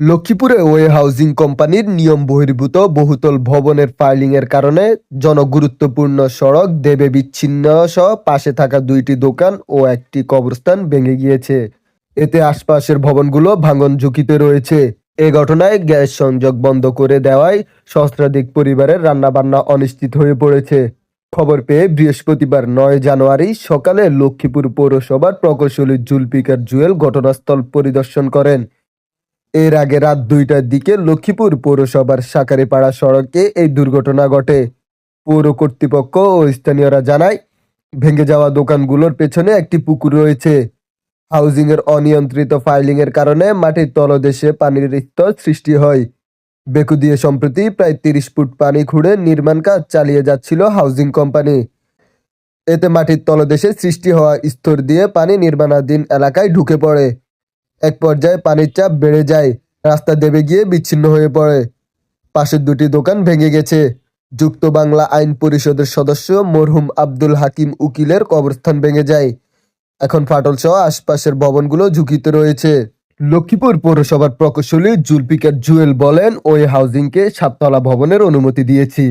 লক্ষ্মীপুরে way housing কোম্পানির নিয়ম বহির্ভূত বহুতল ভবনের ফাইলিং এর কারণে জনগুরুত্বপূর্ণ সড়ক দেবে বিচ্ছিন্ন সহ পাশে থাকা দুইটি দোকান ও একটি কবরস্থান ভেঙে গিয়েছে। এতে আশপাশের ভবনগুলো ভাঙন ঝুঁকিতে রয়েছে। এ ঘটনায় গ্যাস সংযোগ বন্ধ করে দেওয়ায় সহস্রাধিক পরিবারের রান্নাবান্না অনিশ্চিত হয়ে পড়েছে। খবর পেয়ে বৃহস্পতিবার নয় জানুয়ারি সকালে লক্ষ্মীপুর পৌরসভার প্রকৌশলী জুলপিকার জুয়েল ঘটনাস্থল পরিদর্শন করেন। এর আগে রাত দুইটার দিকে লক্ষ্মীপুর পৌরসভার সাকারিপাড়া সড়কে এই দুর্ঘটনা ঘটে। পৌর কর্তৃপক্ষ ও স্থানীয়রা জানায়, ভেঙে যাওয়া দোকানগুলোর পেছনে একটি পুকুর রয়েছে। হাউজিং এর অনিয়ন্ত্রিত ফাইলিং এর কারণে মাটির তলদেশে পানির স্তর সৃষ্টি হয়। বেকু দিয়ে সম্প্রতি প্রায় তিরিশ ফুট পানি খুঁড়ে নির্মাণ কাজ চালিয়ে যাচ্ছিল হাউজিং কোম্পানি। এতে মাটির তলদেশে সৃষ্টি হওয়া স্তর দিয়ে পানি নির্মাণাধীন এলাকায় ঢুকে পড়ে। এক পর্যায়ে পানির চাপ বেড়ে যায়। রাস্তা দেবে গিয়ে বিচ্ছিন্ন হয়ে পড়ে। পাশের দুটি দোকান ভেঙে গেছে। যুক্ত বাংলা আইন পরিষদের সদস্য মরহুম আব্দুল হাকিম উকিলের কবরস্থান ভেঙে যায়। এখন ফাটল সহ আশপাশের ভবনগুলো ঝুঁকিতে রয়েছে। লক্ষ্মীপুর পৌরসভার প্রকৌশলী জুলপিকার জুয়েল বলেন, ওই হাউজিংকে সাততলা ভবনের অনুমতি দিয়েছি।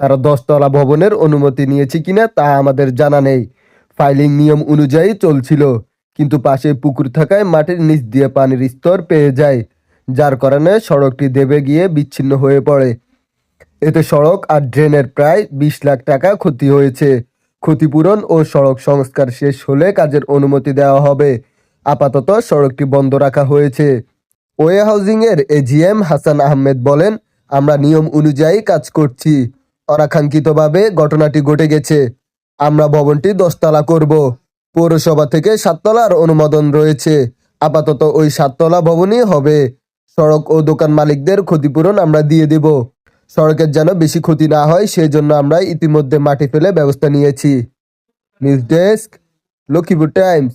তারা দশতলা ভবনের অনুমতি নিয়েছে কিনা তা আমাদের জানা নেই। ফাইলিং নিয়ম অনুযায়ী চলছিল। কিন্তু পাশে পুকুর থাকায় মাটির নিচ দিয়ে পানির স্তর পেয়ে যায়, যার কারণে সড়কটি দেবে গিয়ে বিচ্ছিন্ন হয়ে পড়ে। এতে সড়ক আর ড্রেনের প্রায় বিশ লাখ টাকা ক্ষতি হয়েছে। ক্ষতিপূরণ ও সড়ক সংস্কার শেষ হলে কাজের অনুমতি দেওয়া হবে। আপাতত সড়কটি বন্ধ রাখা হয়েছে। ওয়ে হাউজিং এর এজিএম হাসান আহমেদ বলেন, আমরা নিয়ম অনুযায়ী কাজ করছি। অনাকাঙ্ক্ষিতভাবে ঘটনাটি ঘটে গেছে। আমরা ভবনটি দশতলা করব। পৌরসভা থেকে সাততলার অনুমোদন রয়েছে। আপাতত ওই সাততলা ভবনই হবে। সড়ক ও দোকান মালিকদের ক্ষতিপূরণ আমরা দিয়ে দেব। সড়কের যেন বেশি ক্ষতি না হয় সেই জন্য আমরা ইতিমধ্যে মাটি ফেলে ব্যবস্থা নিয়েছি। News desk, Lakshmipur times.